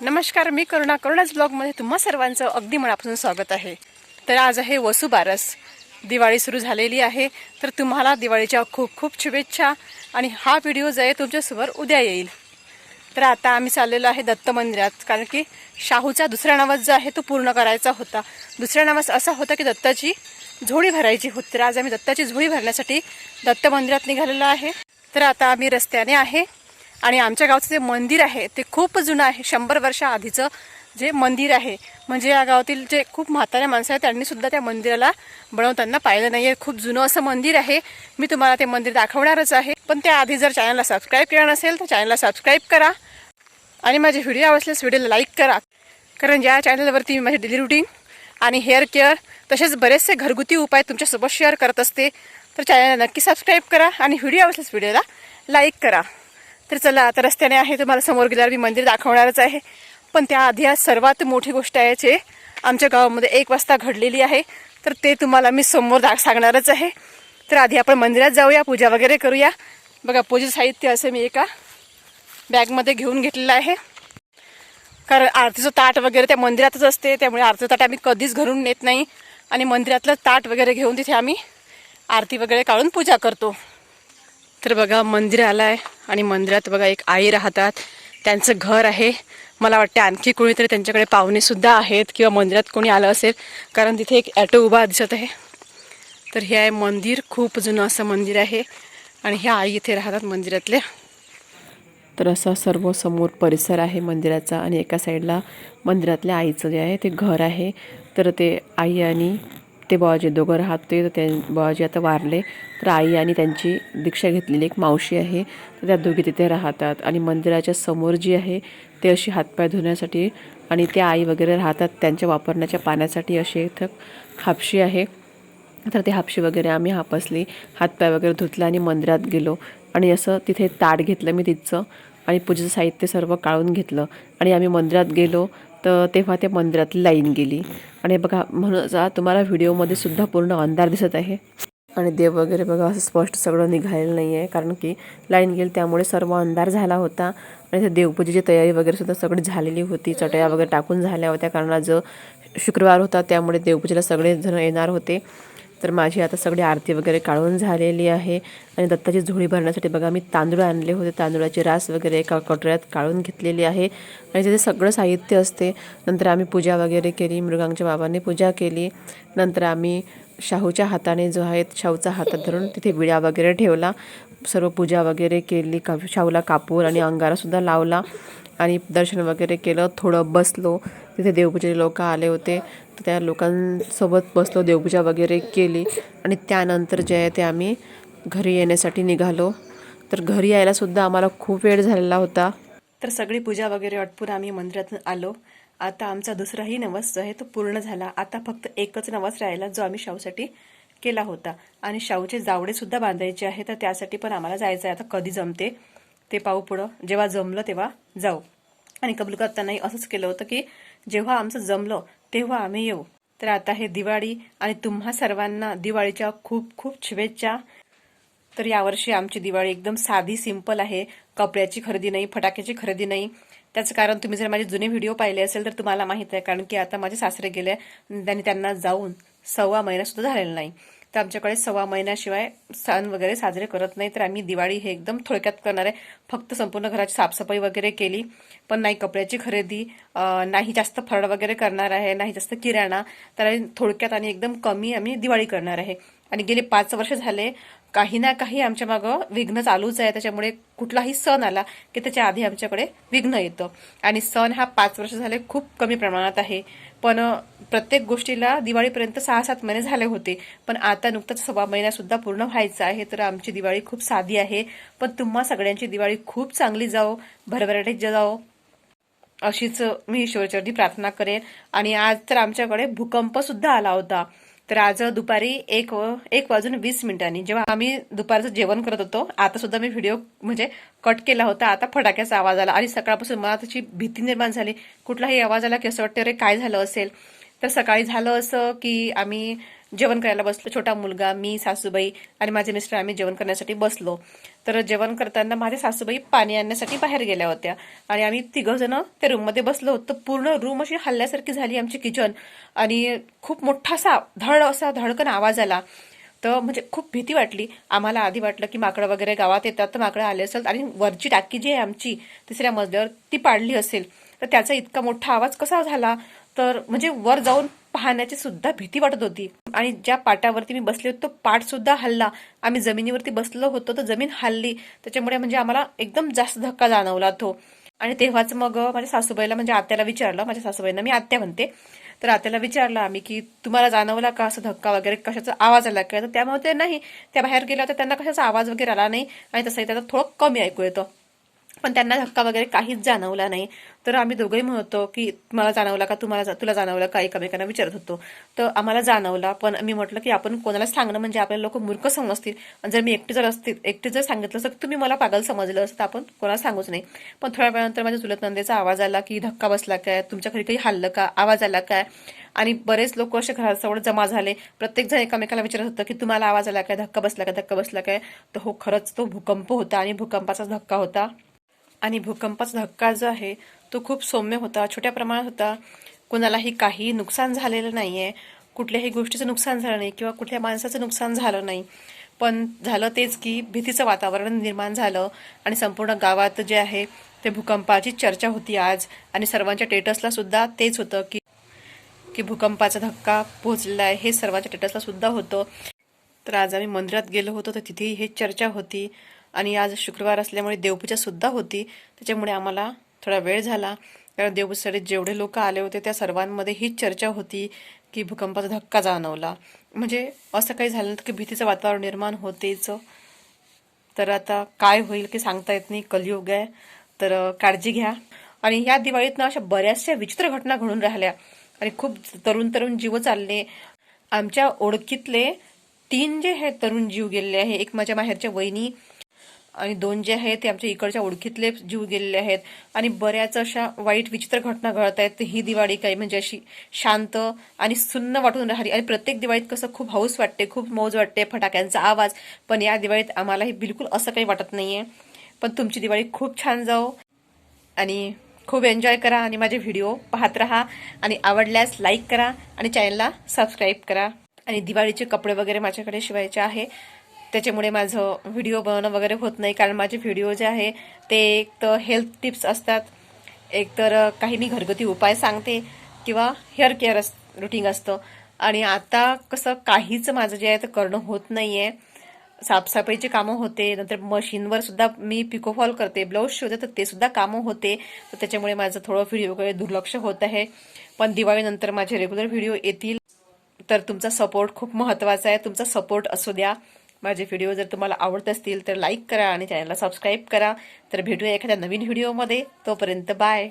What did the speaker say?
नमस्कार मी करुणा करुणाच ब्लॉगमध्ये तुम्हा सर्वांचं अगदी मनापासून स्वागत आहे. तर आज आहे वसुबारस दिवाळी सुरू झालेली आहे. तर तुम्हाला दिवाळीच्या खूप खूप शुभेच्छा आणि हा व्हिडिओ जो आहे तुमच्यासमोर उद्या येईल. तर आता आम्ही चाललेलो आहे दत्त मंदिरात कारण की शाहूचा दुसरा नवस जो आहे तो पूर्ण करायचा होता. दुसरा नवस असा होता की दत्ताची झोळी भरायची होती. तर आज आम्ही दत्ताची झोळी भरण्यासाठी दत्त मंदिरात निघालेलो आहे. तर आता आम्ही रस्त्याने आहे. आणि आमच्या गावचं जे मंदिर आहे ते खूप जुनं आहे शंभर वर्षा आधीचं जे मंदिर आहे. म्हणजे या गावातील जे खूप म्हाताऱ्या माणसं आहेत त्यांनीसुद्धा त्या मंदिराला बनवताना पाहिलं नाही आहे खूप जुनं असं मंदिर आहे. मी तुम्हाला ते मंदिर दाखवणारच आहे. पण त्याआधी जर चॅनलला सबस्क्राईब केलं नसेल तर चॅनलला सबस्क्राईब करा. आणि माझे व्हिडिओ आवडल्यास व्हिडिओला लाईक करा. कारण ज्या चॅनलवरती मी माझी डेली रुटीन आणि हेअर केअर तसेच बरेचसे घरगुती उपाय तुमच्यासोबत शेअर करत असते. तर चॅनलला नक्की सबस्क्राईब करा आणि व्हिडिओ आवडल्यास व्हिडिओला लाईक करा. तर चला आता रस्त्याने आहे तुम्हाला समोर गेल्यावर मी मंदिर दाखवणारच आहे. पण त्याआधी आज सर्वात मोठी गोष्ट आहे जे आमच्या गावामध्ये एक वाजता घडलेली आहे तर ते तुम्हाला मी समोर दा सांगणारच आहे. तर आधी आपण मंदिरात जाऊया पूजा वगैरे करूया. बघा पूजा साहित्य असं मी एका बॅगमध्ये घेऊन घेतलेलं आहे. कारण आरतीचं ताट वगैरे त्या मंदिरातच असते त्यामुळे आरतीचं ताट आम्ही कधीच घरून नेत नाही. आणि मंदिरातलं ताट वगैरे घेऊन तिथे आम्ही आरती वगैरे काढून पूजा करतो. तर बघा मंदिर आलं आहे आणि मंदिरात बघा एक आई राहतात. त्यांचं घर आहे. मला वाटते आणखी कोणीतरी त्यांच्याकडे पाहुणेसुद्धा आहेत किंवा मंदिरात कोणी आलं असेल कारण तिथे एक ॲटो उभा दिसत आहे. तर हे आहे मंदिर खूप जुनं असं मंदिर आहे. आणि ह्या आई इथे राहतात मंदिरातल्या तर असा सर्व समोर परिसर आहे मंदिराचा आणि एका साईडला मंदिरातल्या आईचं जे आहे ते घर आहे. तर ते आई आणि ते बाबाजी दोघं राहत ते तर ते बाबाजी आता वारले. तर आई आणि त्यांची दीक्षा घेतलेली एक मावशी आहे. तर त्या दोघी तिथे राहतात. आणि मंदिराच्या समोर जी आहे ते अशी हातपाय धुण्यासाठी आणि त्या आई वगैरे राहतात. त्यांच्या वापरण्याच्या पाण्यासाठी अशी इथं हापशी आहे. तर ते हापशी वगैरे आम्ही हापसली. हातपाय वगैरे धुतला आणि मंदिरात गेलो. आणि असं तिथे ताट घेतलं मी तिथचं. आणि पूजेचं साहित्य सर्व काढून घेतलं. आणि आम्ही मंदिरात गेलो. तर तेव्हा त्या मंदिरात लाईन गेली. आणि बघा म्हणून जा तुम्हाला व्हिडिओमध्ये सुद्धा पूर्ण अंधार दिसत आहे. आणि देव वगैरे बघा असं स्पष्ट सगळं निघालेलं नाही आहे कारण की लाईन गेली त्यामुळे सर्व अंधार झाला होता. आणि त्या देवपूजेची तयारी वगैरे सुद्धा सगळी झालेली होती. चटया वगैरे टाकून झाल्या होत्या कारण आज शुक्रवार होता त्यामुळे देवपूजेला सगळेजण येणार होते. तर माझी आता सगळी आरती वगैरे काढून झालेली आहे. आणि दत्ताची झोळी भरण्यासाठी बघा मी तांदूळ आणले होते. तांदूळाची रास वगैरे एका कटोऱ्यात काढून घेतलेली आहे. आणि तिथे सगळं साहित्य असते. नंतर आम्ही पूजा वगैरे केली. मृगांच्या बाबांनी पूजा केली. नंतर आम्ही शाहूच्या हाताने जो आहे शाहूचा हातात धरून तिथे विड्या वगैरे ठेवला. सर्व पूजा वगैरे केली. का शाहूला कापूर आणि अंगारासुद्धा लावला. आणि दर्शन वगैरे केलं. थोडं बसलो. तिथे देवपूजेचे लोक आले होते. तर त्या लोकांसोबत बसलो देवपूजा वगैरे केली. आणि त्यानंतर जे आहे ते आम्ही घरी येण्यासाठी निघालो. तर घरी यायलासुद्धा आम्हाला खूप वेळ झालेला होता. तर सगळी पूजा वगैरे आटपून आम्ही मंदिरातून आलो. आता आमचा दुसराही नवस जो आहे तो पूर्ण झाला. आता फक्त एकच नवस राहिला जो आम्ही शाहूसाठी केला होता. आणि शाहूचे जावडेसुद्धा बांधायचे आहे तर त्यासाठी पण आम्हाला जायचं आहे. आता कधी जमते ते पाहू पुढं. जेव्हा जमलं तेव्हा जाऊ. आणि कबूल करतानाही असंच केलं होतं की जेव्हा आमचं जमलं तेव्हा आम्ही येऊ. तर आता हे दिवाळी आणि तुम्हा सर्वांना दिवाळीच्या खूप खूप शुभेच्छा. तर यावर्षी आमची दिवाळी एकदम साधी सिंपल आहे. कपड्याची खरेदी नाही फटाक्याची खरेदी नाही. त्याचं कारण तुम्ही जर माझे जुने व्हिडिओ पाहिले असेल तर तुम्हाला माहीत आहे कारण की आता माझे सासरे गेले आणि त्यांना जाऊन सव्वा महिना सुद्धा झालेला नाही. तर आमच्याकडे सव्वा महिन्याशिवाय सण वगैरे साजरे करत नाही. तर आम्ही दिवाळी हे एकदम थोडक्यात करणार आहे. फक्त संपूर्ण घराची साफसफाई वगैरे केली. पण नाही कपड्याची खरेदी नाही जास्त फरड वगैरे करणार आहे नाही जास्त किराणा. तर थोडक्यात आणि एकदम कमी आम्ही दिवाळी करणार आहे. आणि गेले पाच वर्ष झाले काही ना काही आमच्या मागं विघ्न चालूच आहे. त्याच्यामुळे कुठलाही सण आला की त्याच्या आधी आमच्याकडे विघ्न येतं. आणि सण हा पाच वर्ष झाले खूप कमी प्रमाणात आहे. पण प्रत्येक गोष्टीला दिवाळीपर्यंत सहा सात महिने झाले होते. पण आता नुकताच सव्वा महिन्यासुद्धा पूर्ण व्हायचा आहे तर आमची दिवाळी खूप साधी आहे. पण तुम्हा सगळ्यांची दिवाळी खूप चांगली जाओ भरभराटीत जाओ अशीच मी ईश्वरचरणी प्रार्थना करेन. आणि आज तर आमच्याकडे भूकंपसुद्धा आला होता. तर आज दुपारी एक व- एक वाजून वीस मिनिटांनी जेव्हा आम्ही दुपारचं जेवण करत होतो आता सुद्धा मी व्हिडिओ म्हणजे कट केला होता. आता फटाक्याचा आवाज आला. आणि सकाळपासून मला त्याची भीती निर्माण झाली. कुठलाही आवाज आला की असं वाटतं अरे काय झालं असेल? तर सकाळी झालं असं की आम्ही जेवण करायला बसलो. छोटा मुलगा मी सासूबाई आणि माझे मिस्टर आम्ही जेवण करण्यासाठी बसलो. तर जेवण करताना माझ्या सासूबाई पाणी आणण्यासाठी बाहेर गेल्या होत्या. आणि आम्ही तिघंजणं त्या रूममध्ये बसलो. होतो पूर्ण रूम अशी हल्ल्यासारखी झाली आमची किचन आणि खूप मोठा असा धड असा धडकन आवाज आला. तर म्हणजे खूप भीती वाटली. आम्हाला आधी वाटलं की माकडं वगैरे गावात येतात तर माकडं आले असेल. आणि वरची टाकी जी आहे आमची तिसऱ्या मजल्यावर ती पाडली असेल. तर त्याचा इतका मोठा आवाज कसा झाला? तर म्हणजे वर जाऊन पाहण्याची सुद्धा भीती वाटत होती. आणि ज्या पाटावरती मी बसले होते तो पाट सुद्धा हल्ला. आम्ही जमिनीवरती बसलो होतो तर जमीन हल्ली. त्याच्यामुळे म्हणजे आम्हाला एकदम जास्त धक्का जाणवला तो. आणि तेव्हाच मग माझ्या सासूबाईला म्हणजे आत्याला विचारलं. माझ्या सासूबाईंना मी आत्या म्हणते. तर आत्याला विचारलं आम्ही की तुम्हाला जाणवला का असं धक्का वगैरे? कशाचा आवाज आला? काय तर त्यामुळे ते नाही. त्या बाहेर गेल्या तर त्यांना कशाचा आवाज वगैरे आला नाही. आणि तसंही त्याचा थोडं कमी ऐकू येतं. पण त्यांना धक्का वगैरे काहीच जाणवला नाही. तर आम्ही दोघंही म्हणतो की मला जाणवला का? तुम्हाला जा- तुला जाणवलं का? एकमेकांना विचारत होतो. तर आम्हाला जाणवला पण मी म्हटलं की आपण कोणाला सांगणं म्हणजे आपल्याला लोक मूर्ख समजतील. आणि जर मी एकटी जर असतील एकटी जर सांगितलं असतं तुम्ही मला पागल समजलं असतं. तर आपण कोणाला सांगूच नाही. पण थोड्या वेळानंतर माझ्या चुलत नंदेचा आवाज आला की धक्का बसला काय? तुमच्या घरी काही हल्लं का? आवाज आला काय? आणि बरेच लोक असे घरासमोर जमा झाले. प्रत्येक जण एकमेकाला विचारत होतं की तुम्हाला आवाज आला काय? धक्का बसला काय धक्का बसला काय? तर हो खरंच तो भूकंप होता आणि भूकंपाचा धक्का होता. आणि भूकंपाचा धक्का जो आहे तो खूप सौम्य होता छोट्या प्रमाणात होता. कोणालाही काही नुकसान झालेलं नाही आहे कुठल्याही गोष्टीचं नुकसान झालं नाही किंवा कुठल्या माणसाचं नुकसान झालं नाही. पण झालं तेच की भीतीचं वातावरण निर्माण झालं आणि संपूर्ण गावात जे आहे ते भूकंपाची चर्चा होती आज. आणि सर्वांच्या टेटसला सुद्धा तेच होतं की की भूकंपाचा धक्का पोहोचलेला आहे हे सर्वांच्या टेटसला सुद्धा होतं. तर आज आम्ही मंदिरात गेलो होतो तर तिथेही हे चर्चा होती. आणि आज शुक्रवार असल्यामुळे देवपूजा सुद्धा होती. त्याच्यामुळे आम्हाला थोडा वेळ झाला. कारण देवपूजेसाठी जेवढे लोक आले होते त्या सर्वांमध्ये हीच चर्चा होती की भूकंपाचा धक्का जाणवला. म्हणजे असं काही झालं की भीतीचं वातावरण निर्माण होतेच. तर आता काय होईल की सांगता येत नाही. कलयुग आहे. तर काळजी घ्या. आणि या दिवाळीत ना अशा बऱ्याचशा विचित्र घटना घडून राहिल्या. आणि खूप तरुण तरुण जीव चालले. आमच्या ओळखीतले तीन जे हे तरुण जीव गेलेले आहे एक माझ्या माहेरच्या वहिनी आणि दोन जे आहेत ते आमच्या इकडच्या ओळखीतले जीव गेलेले आहेत. आणि बऱ्याच अशा वाईट विचित्र घटना घडत आहेत. ही दिवाळी काही म्हणजे अशी शांत आणि सुन्न वाटून राहिली. आणि प्रत्येक दिवाळीत कसं खूप हाऊस वाटते खूप मौज वाटते फटाक्यांचा आवाज. पण या दिवाळीत आम्हालाही बिलकुल असं काही वाटत नाहीये. पण तुमची दिवाळी खूप छान जाओ. आणि खूप एन्जॉय करा आणि माझे व्हिडिओ पाहत राहा. आणि आवडल्यास लाईक करा आणि चॅनलला सबस्क्राईब करा. आणि दिवाळीचे कपडे वगैरे माझ्याकडे शिवायचे आहे. त्याच्यामुळे माझं व्हिडिओ बनवणं वगैरे होत नाही. कारण माझे व्हिडिओ जे आहे ते एक तर हेल्थ टिप्स असतात. एक तर काही मी घरगुती उपाय सांगते किंवा हेअर केअर अस रुटीन असतं. आणि आता कसं काहीच माझं जे आहे ते करणं होत नाही आहे साफसफाईची कामं होते. नंतर मशीनवर सुद्धा मी पिकोफॉल करते. ब्लाऊज शिवते तर ते सुद्धा कामं होते. तर त्याच्यामुळे माझं थोडं व्हिडिओकडे दुर्लक्ष होत आहे. पण दिवाळीनंतर माझे रेग्युलर व्हिडिओ येतील. तर तुमचा सपोर्ट खूप महत्त्वाचा आहे. तुमचा सपोर्ट असू द्या. माझे व्हिडिओ जर तुम्हाला आवडत असतील तर लाईक करा आणि चॅनलला सबस्क्राईब करा. तर भेटूया एखाद्या नवीन व्हिडिओमध्ये तोपर्यंत बाय